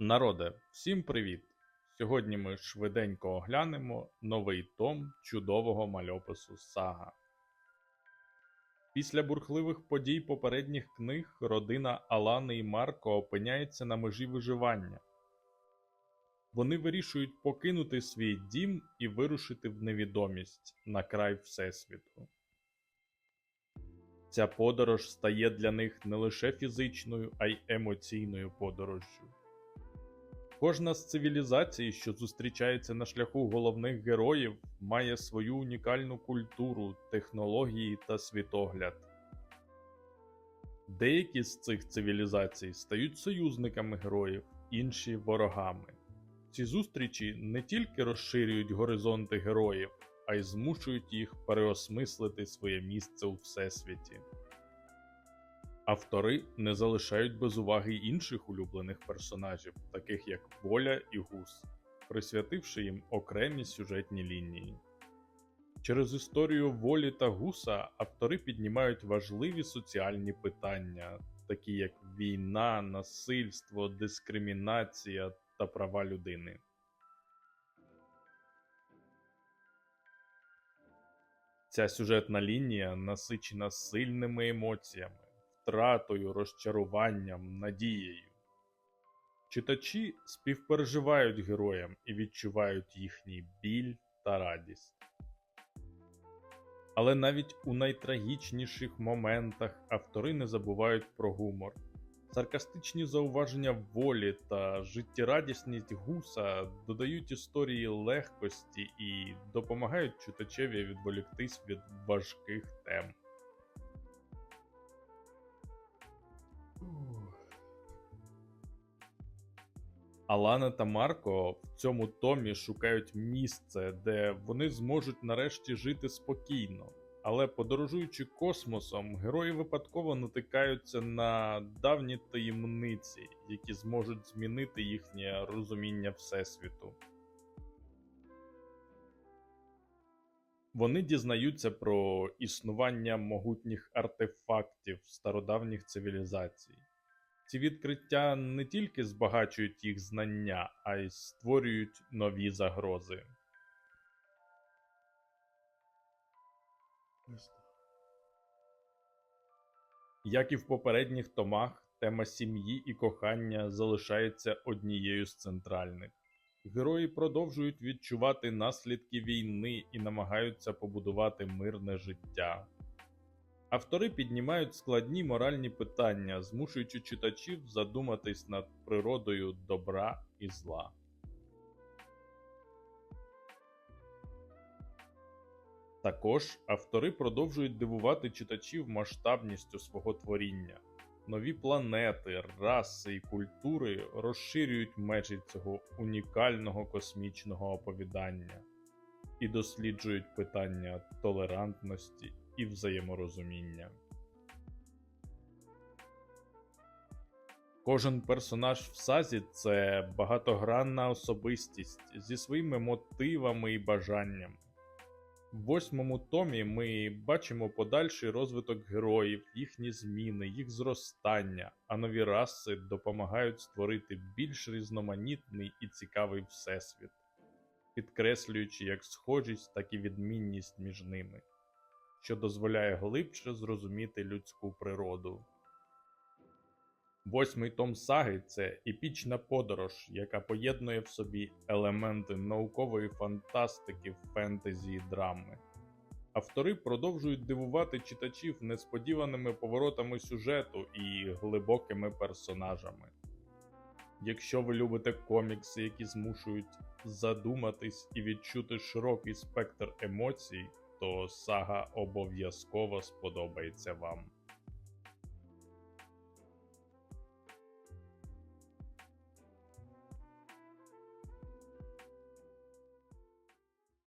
Народе, всім привіт! Сьогодні ми швиденько оглянемо новий том чудового мальопису Сага. Після бурхливих подій попередніх книг родина Алани і Марко опиняється на межі виживання. Вони вирішують покинути свій дім і вирушити в невідомість на край Всесвіту. Ця подорож стає для них не лише фізичною, а й емоційною подорожжю. Кожна з цивілізацій, що зустрічається на шляху головних героїв, має свою унікальну культуру, технології та світогляд. Деякі з цих цивілізацій стають союзниками героїв, інші ворогами. Ці зустрічі не тільки розширюють горизонти героїв, а й змушують їх переосмислити своє місце у всесвіті. Автори не залишають без уваги інших улюблених персонажів, таких як Воля і Гус, присвятивши їм окремі сюжетні лінії. Через історію волі та гуса автори піднімають важливі соціальні питання, такі як війна, насильство, дискримінація та права людини. Ця сюжетна лінія насичена сильними емоціями втратою, розчаруванням, надією. Читачі співпереживають героям і відчувають їхній біль та радість. Але навіть у найтрагічніших моментах автори не забувають про гумор. Саркастичні зауваження волі та життєрадісність гуса додають історії легкості і допомагають читачеві відволіктись від важких тем. Алана та Марко в цьому томі шукають місце, де вони зможуть нарешті жити спокійно. Але подорожуючи космосом, герої випадково натикаються на давні таємниці, які зможуть змінити їхнє розуміння Всесвіту. Вони дізнаються про існування могутніх артефактів стародавніх цивілізацій. Ці відкриття не тільки збагачують їх знання, а й створюють нові загрози. Як і в попередніх томах, тема сім'ї і кохання залишається однією з центральних. Герої продовжують відчувати наслідки війни і намагаються побудувати мирне життя. Автори піднімають складні моральні питання, змушуючи читачів задуматись над природою добра і зла. Також автори продовжують дивувати читачів масштабністю свого творіння. Нові планети, раси і культури розширюють межі цього унікального космічного оповідання і досліджують питання толерантності і взаєморозуміння. Кожен персонаж в сазі це багатогранна особистість зі своїми мотивами і бажаннями. В восьмому томі ми бачимо подальший розвиток героїв, їхні зміни, їх зростання, а нові раси допомагають створити більш різноманітний і цікавий всесвіт, підкреслюючи як схожість, так і відмінність між ними, що дозволяє глибше зрозуміти людську природу. Восьмий том саги це епічна подорож, яка поєднує в собі елементи наукової фантастики, фентезі і драми. Автори продовжують дивувати читачів несподіваними поворотами сюжету і глибокими персонажами. Якщо ви любите комікси, які змушують задуматись і відчути широкий спектр емоцій, то сага обов'язково сподобається вам.